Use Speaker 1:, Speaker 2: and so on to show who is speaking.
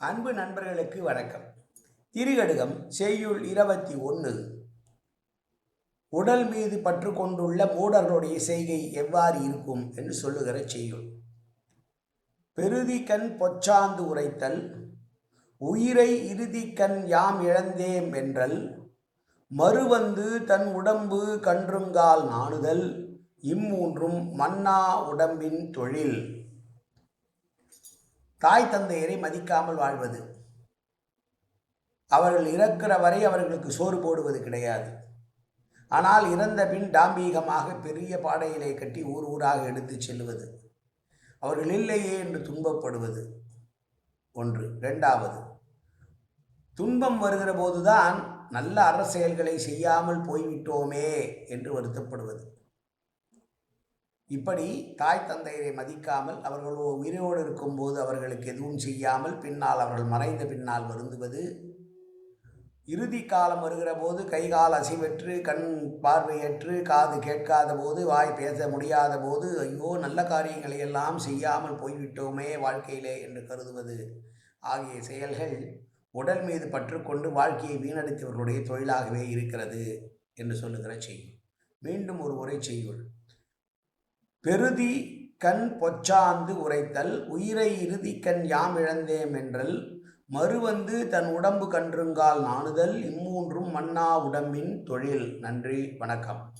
Speaker 1: அன்பு நண்பர்களுக்கு வணக்கம். திருகடுகம் செய்யுள் இருபத்தி ஒன்று. உடல் மீது பற்று கொண்டுள்ள மூடர்களுடைய செய்கை எவ்வாறு இருக்கும் என்று சொல்லுகிற செய்யுள். பெருதி கண் பொச்சாந்து உரைத்தல் உயிரை இறுதி கண் யாம் இழந்தேம் என்றல் மறுவந்து தன் உடம்பு கன்றுங்கால் நாணுதல் இம்மூன்றும் மன்னா உடம்பின் தொழில். தாய் தந்தையரை மதிக்காமல் வாழ்வது. அவர்கள் இறக்கிற வரை அவர்களுக்கு சோறு போடுவது கிடையாது. ஆனால் இறந்த பின் டாம்பீகமாக பெரிய பாடையிலே கட்டி ஊர் ஊராக எடுத்துச் செல்வது. அவர்கள் இல்லையே என்று துன்பப்படுவது. ஒன்று. ரெண்டாவது துன்பம் வருகிற போதுதான் நல்ல அரசியல்களை செய்யாமல் போய்விட்டோமே என்று வருத்தப்படுவது. இப்படி தாய் தந்தையரை மதிக்காமல் அவர்கள் உயிரோடு இருக்கும்போது அவர்களுக்கு எதுவும் செய்யாமல் பின்னால் அவர்கள் மறைந்த பின்னால் வருந்துவது. இறுதி காலம் வருகிற போது கை கால் அசைவற்று கண் பார்வையற்று காது கேட்காத போது வாய் பேச முடியாத போது ஐயோ நல்ல காரியங்களை எல்லாம் செய்யாமல் போய்விட்டோமே வாழ்க்கையிலே என்று கருதுவது. ஆகிய செயல்கள் உடல் மீது பற்றுக்கொண்டு வாழ்க்கையை வீணடித்தவர்களுடைய தொழிலாகவே இருக்கிறது என்று சொல்லுகிற செய்யுள் மீண்டும் ஒரு முறை செய்யுள். பெருதி கண் பொச்சாந்து உரைத்தல் உயிரை இறுதி கண் யாம் இழந்தேம் என்றல் மறுவந்து தன் உடம்பு கன்றுங்கால் நாணுதல் இம்மூன்றும் மன்னா உடம்பின் தொழில். நன்றி வணக்கம்.